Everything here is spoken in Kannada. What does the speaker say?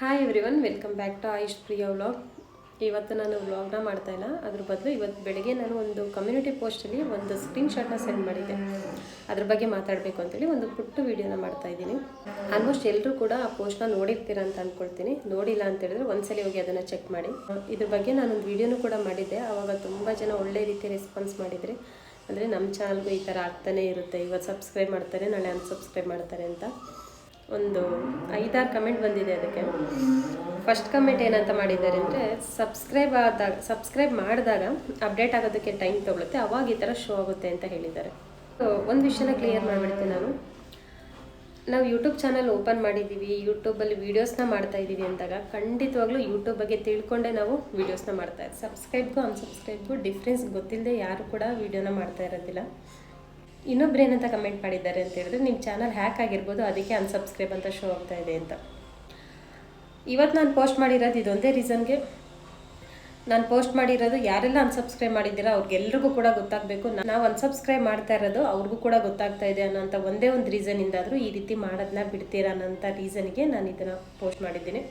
Hi everyone welcome back to Ayush Priya vlog ಇವತ್ತು ನಾನು ವ್ಲಾಗ್ನ ಮಾಡ್ತಾ ಇಲ್ಲ. ಅದ್ರ ಬದಲು ಇವತ್ತು ಬೆಳಗ್ಗೆ ನಾನು ಒಂದು ಕಮ್ಯುನಿಟಿ ಪೋಸ್ಟಲ್ಲಿ ಒಂದು ಸ್ಕ್ರೀನ್ ಶಾಟ್ನ ಸೆಂಡ್ ಮಾಡಿದ್ದೆ. ಅದ್ರ ಬಗ್ಗೆ ಮಾತಾಡಬೇಕು ಅಂತೇಳಿ ಒಂದು ಪುಟ್ಟ ವೀಡಿಯೋನ ಮಾಡ್ತಾ ಇದ್ದೀನಿ. ಆಲ್ಮೋಸ್ಟ್ ಎಲ್ಲರೂ ಕೂಡ ಆ ಪೋಸ್ಟ್ನ ನೋಡಿರ್ತೀರ ಅಂತ ಅಂದ್ಕೊಳ್ತೀನಿ ನೋಡಿಲ್ಲ ಅಂತ ಹೇಳಿದ್ರೆ ಒಂದ್ಸಲಿ ಹೋಗಿ ಅದನ್ನು ಚೆಕ್ ಮಾಡಿ. ಇದ್ರ ಬಗ್ಗೆ ನಾನೊಂದು ವೀಡಿಯೋನೂ ಕೂಡ ಮಾಡಿದ್ದೆ. ಆವಾಗ ತುಂಬ ಜನ ಒಳ್ಳೆ ರೀತಿ ರೆಸ್ಪಾನ್ಸ್ ಮಾಡಿದರೆ, ಅಂದರೆ ನಮ್ಮ ಚಾನಲ್ಗೂ ಈ ಥರ ಆಗ್ತಾನೆ ಇರುತ್ತೆ. ಇವತ್ತು ಸಬ್ಸ್ಕ್ರೈಬ್ ಮಾಡ್ತಾರೆ, ನಾಳೆ ಅನ್ಸಬ್ಸ್ಕ್ರೈಬ್ ಮಾಡ್ತಾರೆ ಅಂತ. ಒಂದು ಐದಾರು ಕಮೆಂಟ್ ಬಂದಿದೆ ಅದಕ್ಕೆ. ಫಸ್ಟ್ ಕಮೆಂಟ್ ಏನಂತ ಮಾಡಿದ್ದಾರೆ ಅಂದರೆ ಸಬ್ಸ್ಕ್ರೈಬ್ ಆದಾಗ ಸಬ್ಸ್ಕ್ರೈಬ್ ಮಾಡಿದಾಗ ಅಪ್ಡೇಟ್ ಆಗೋದಕ್ಕೆ ಟೈಮ್ ತೊಗೊಳುತ್ತೆ, ಅವಾಗ ಈ ಥರ ಶೋ ಆಗುತ್ತೆ ಅಂತ ಹೇಳಿದ್ದಾರೆ. ಒಂದು ವಿಷಯನ ಕ್ಲಿಯರ್ ಮಾಡಿಬಿಡ್ತೀನಿ ನಾನು. ನಾವು ಯೂಟ್ಯೂಬ್ ಚಾನಲ್ ಓಪನ್ ಮಾಡಿದ್ದೀವಿ ಯೂಟ್ಯೂಬಲ್ಲಿ ವೀಡಿಯೋಸ್ನ ಮಾಡ್ತಾ ಇದ್ದೀವಿ ಅಂದಾಗ ಖಂಡಿತವಾಗ್ಲೂ ಯೂಟ್ಯೂಬ್ ಬಗ್ಗೆ ತಿಳ್ಕೊಂಡೇ ನಾವು ವೀಡಿಯೋಸ್ನ ಮಾಡ್ತಾ ಇದ್ದೀವಿ ಸಬ್ಸ್ಕ್ರೈಬ್ಗೂ ಅನ್ಸಬ್ಸ್ಕ್ರೈಬ್ಗೂ ಡಿಫ್ರೆನ್ಸ್ ಗೊತ್ತಿಲ್ಲದೆ ಯಾರು ಕೂಡ ವೀಡಿಯೋನ ಮಾಡ್ತಾ ಇರೋದಿಲ್ಲ. ಇನ್ನೊಬ್ರು ಏನಂತ ಕಮೆಂಟ್ ಮಾಡಿದ್ದಾರೆ ಅಂತ ಹೇಳಿದ್ರೆ ನಿಮ್ಮ ಚಾನಲ್ ಹ್ಯಾಕ್ ಆಗಿರ್ಬೋದು, ಅದಕ್ಕೆ ಅನ್ಸಬ್ಸ್ಕ್ರೈಬ್ ಅಂತ ಶೋ ಆಗ್ತಾ ಇದೆ ಅಂತ. ಇವತ್ತು ನಾನು ಪೋಸ್ಟ್ ಮಾಡಿರೋದು ಇದೊಂದೇ ರೀಸನ್ಗೆ ನಾನು ಪೋಸ್ಟ್ ಮಾಡಿರೋದು ಯಾರೆಲ್ಲ ಅನ್ಸಬ್ಸ್ಕ್ರೈಬ್ ಮಾಡಿದ್ದೀರಾ, ಅವ್ರಿಗೆಲ್ರಿಗೂ ಕೂಡ ಗೊತ್ತಾಗಬೇಕು. ನಾವು ಅನ್ಸಬ್ಸ್ಕ್ರೈಬ್ ಮಾಡ್ತಾ ಇರೋದು ಅವ್ರಿಗೂ ಕೂಡ ಗೊತ್ತಾಗ್ತಾ ಇದೆ ಅನ್ನೋಂಥ ಒಂದೇ ಒಂದು ರೀಸನಿಂದಾದರೂ ಈ ರೀತಿ ಮಾಡೋದನ್ನ ಬಿಡ್ತೀರಾ ಅನ್ನೋಂಥ ರೀಸನ್ಗೆ ನಾನು ಇದನ್ನು ಪೋಸ್ಟ್ ಮಾಡಿದ್ದೀನಿ.